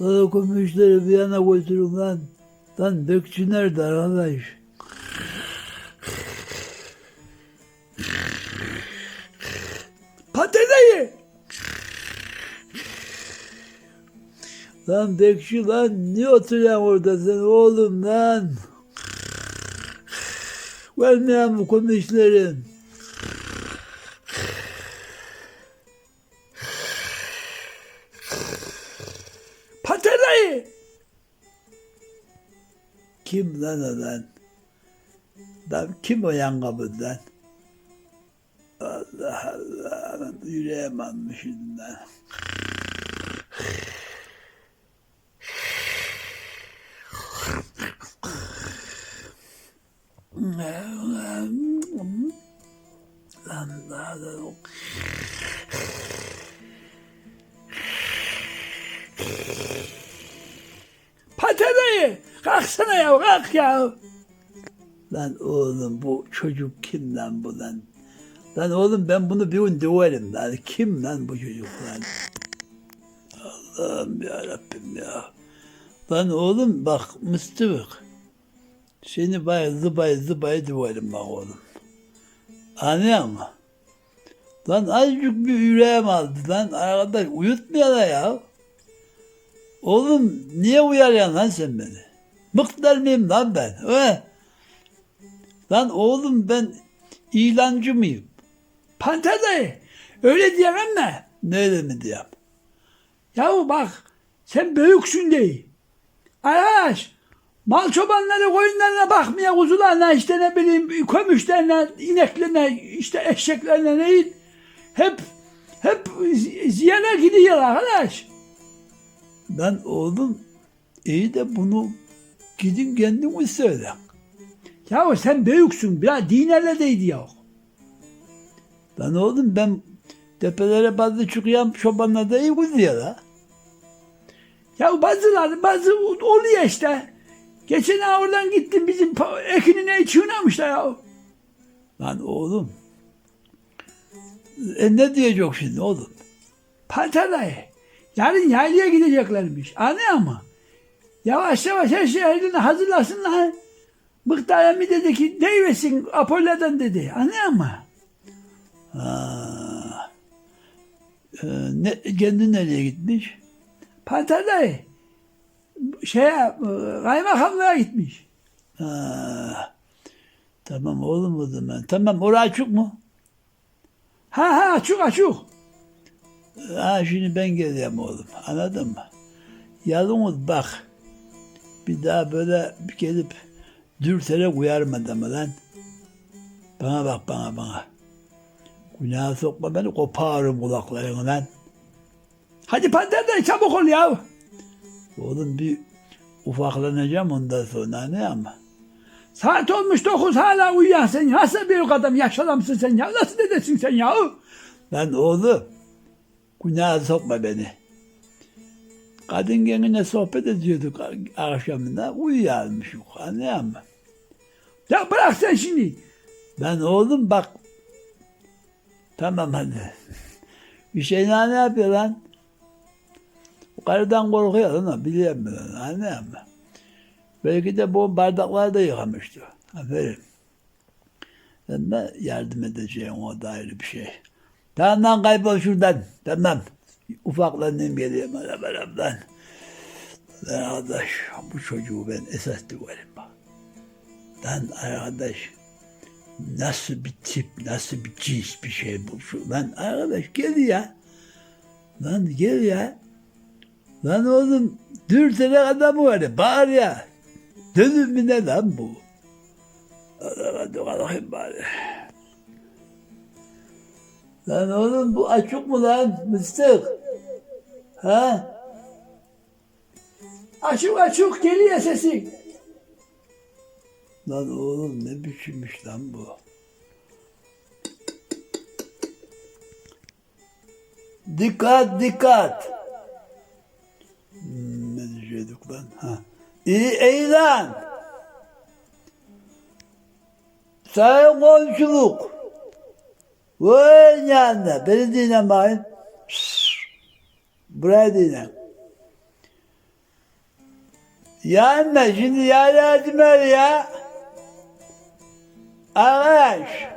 Lan komşuları bir yana götürün lan. Lan bekçi nerede arkadaş? Patateyi! Lan bekçi lan niye oturuyorsun orada sen oğlum lan? Vermeyen bu komşuların. Kim lan o lan? Lan kim o yan kapıdan? Allah Allah. Yüreğim almışım lan. Lan Kalksana ya kalk ya. Lan oğlum bu çocuk kim lan bu lan? Lan oğlum ben bunu bir gün döverim lan. Kim lan bu çocuk lan? Allah'ım ya Rabbim ya. Lan oğlum bak mıstık. Seni bay zıbay zıbay döverim bak oğlum. Anlıyor musun? Lan azıcık bir yüreğim aldı lan. Arkadaş uyutmuyorlar ya. Oğlum niye uyarıyorsun lan sen beni? Mıktar mıyım lan ben? Öyle. Lan oğlum ben ilancı mıyım? Panter dayı öyle diyemem mi? Ne mi diyeyim? Yahu bak sen büyüksün değil. Arkadaş mal çobanları koyunlarına bakmaya kuzularına işte ne bileyim kömüşlerine ineklerine işte eşeklerine değil. Hep hep zi- ziyana gidiyor arkadaş. Ben oğlum iyi de bunu gidin kendiniz söyleyin. Yahu sen büyüksün. Biraz dinerle değdi ya. Lan oğlum ben tepelere bazı çıkıyorum çobanla da iyi kuzuyor la. Ya bazıları bazı oluyor işte. Geçen ay oradan gittim bizim ekinine çiğnemişler ya. Lan oğlum. E ne diyecek şimdi oğlum? Panter Yarın yaylaya gideceklermiş. Anlıyor musun? Yavaş yavaş her şey eline hazırlasınlar. Mıktar emmi dedi ki deyvesin Apollo'dan dedi. Anlıyor musun? Ha. Ee, ne, kendi nereye gitmiş? Panter Şeye, e, kaymakamlığa gitmiş. Ha. Tamam oğlum o zaman. Tamam orası açık mu? Ha ha açık açık. Ha şimdi ben geleceğim oğlum. Anladın mı? Yalnız bak. Bir daha böyle gelip dürterek uyarmadı mı lan? Bana bak bana bana. Günaha sokma beni koparırım kulaklarını lan. Hadi panterden çabuk ol ya. Oğlum bir ufaklanacağım ondan sonra ne ama. Saat olmuş dokuz hala uyuyan sen. Nasıl bir adam yaşlı adamsın sen ya? Nasıl dedesin sen ya? Lan oğlum günaha sokma beni. Kadın geline sohbet ediyorduk akşamında uyuyalmışım. Anlıyor musun? Ya bırak sen şimdi. Ben oğlum bak. Tamam hadi. Şey ne yapıyor lan? O karıdan korkuyor lan biliyorum ben anlıyor musun? Belki de bu bardakları da yıkamıştı. Aferin. Ben de yardım edeceğim o da ayrı bir şey. Tamam lan kaybol şuradan. Tamam. Ufaklanayım geleyim arabalarımdan. Lan arkadaş bu çocuğu ben esas döverim bak. Lan arkadaş nasıl bir tip, nasıl bir cins bir şey bu şu. Lan arkadaş gel ya. Lan gel ya. Lan oğlum dürterek adamı var ya bağır ya. Dönüm mü ne lan bu? Hadi kalkayım bari. Lan oğlum bu açık mı lan mıstık? Ha? Açık açık geliyor sesin. Lan oğlum ne biçimmiş lan bu? Dikkat dikkat. Hmm, ne diyecektik lan? Ha. İyi eğlen. Sayın komşuluk. Vay yanına. Beni dinle bakayım. Şşş. Buraya dinle. Yani şimdi yayla Dimer ya. Arkadaş.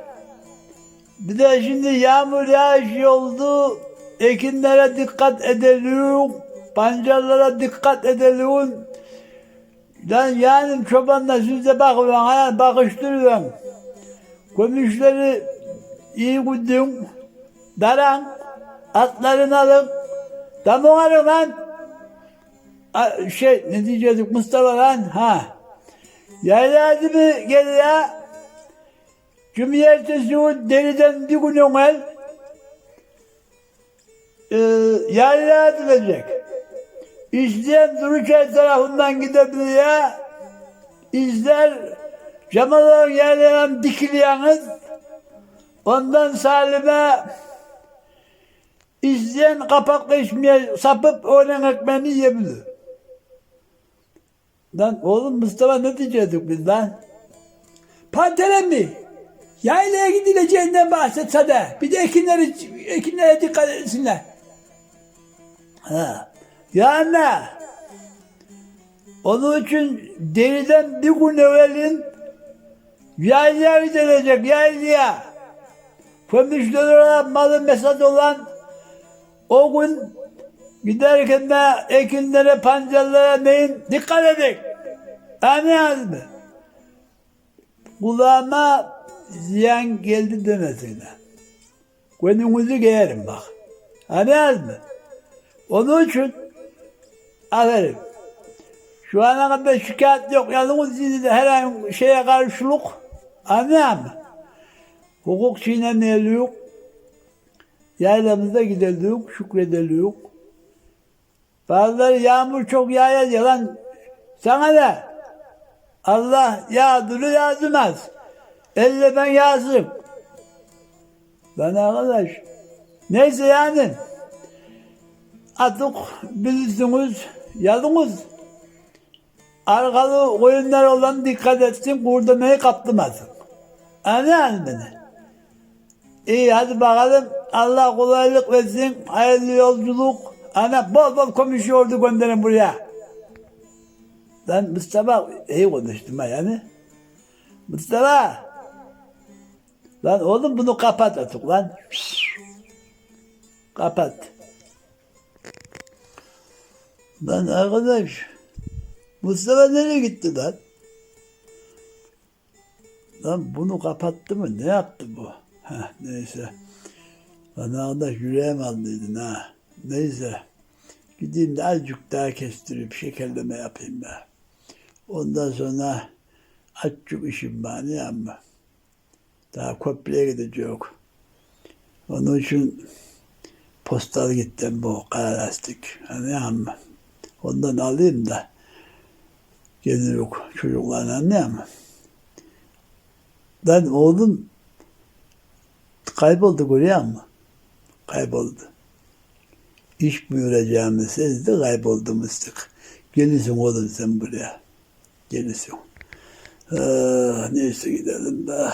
Bir de şimdi yağmur yağış oldu. Ekinlere dikkat edelim. Pancarlara dikkat edelim. Lan yani çobanla siz de bakın, ha, bakıştırın. Komüşleri iyi gudun. Daran. Atlarını alın. Tamam alın lan. Şey ne diyecektik Mustafa lan? Ha. Yayla mi geliyor? Cumhuriyeti Suud deriden bir gün evvel e, yayla edilecek. İsteyen Duruçay tarafından gidebiliyor. İzler Cemal'ın yerlerine dikiliyorsunuz. Ondan Salim'e isteyen kapaklı içmeye sapıp onun ekmeğini yiyebilir. Lan oğlum Mustafa ne diyecektik biz lan? Pantelen mi? Yaylaya gidileceğinden bahsetse de bir de ekinleri, ekinlere dikkat etsinler. Ha. Yani onun için deriden bir gün evvelin yaylaya gidilecek yaylaya. Kömüşler olan malı mesaj olan o gün giderken de ekinlere, pancarlara neyin dikkat edin. Anladınız mı? Kulağıma ziyan geldi demesine. Gönlünüzü giyerim bak. Anladınız mı? Onun için aferin. Şu ana kadar şikayet yok. Yalnız sizi de herhangi şeye karşılık mı? Hukuk çiğnemeyeliyor. Yaylamızda gidelim, şükredelim. Bazıları yağmur çok yağıyor lan. Sana ne? Allah yağdırı yağdırmaz. Elle ben yağsın. Lan arkadaş. Neyse yani. Artık bilirsiniz, yalnız arkalı koyunlar olan dikkat etsin, kurdamayı kaptırmasın. Anladın beni? İyi hadi bakalım. Allah kolaylık versin. Hayırlı yolculuk. Ana bol bol konuşuyordu gönderin buraya. Lan Mustafa iyi konuştum ha yani. Mustafa. Lan oğlum bunu kapat artık lan. Kapat. Lan arkadaş. Mustafa nereye gitti lan? Lan bunu kapattı mı? Ne yaptı bu? Heh, neyse. Lan arkadaş yüreğim aldıydın ha. Neyse. Gideyim de azıcık daha kestirip şekerleme yapayım be. Ondan sonra açık işim var ne ama. Daha köprüye gidecek. Onun için postal gittim bu kara lastik. Hani. Ondan alayım da geliyor çocuklarla ne ama. Ben oğlum kayboldu görüyor musun? Kayboldu. İş buyuracağımı sezdi kayboldu mıstık. Gelirsin oğlum sen buraya. Gelirsin. Ah, neyse gidelim be.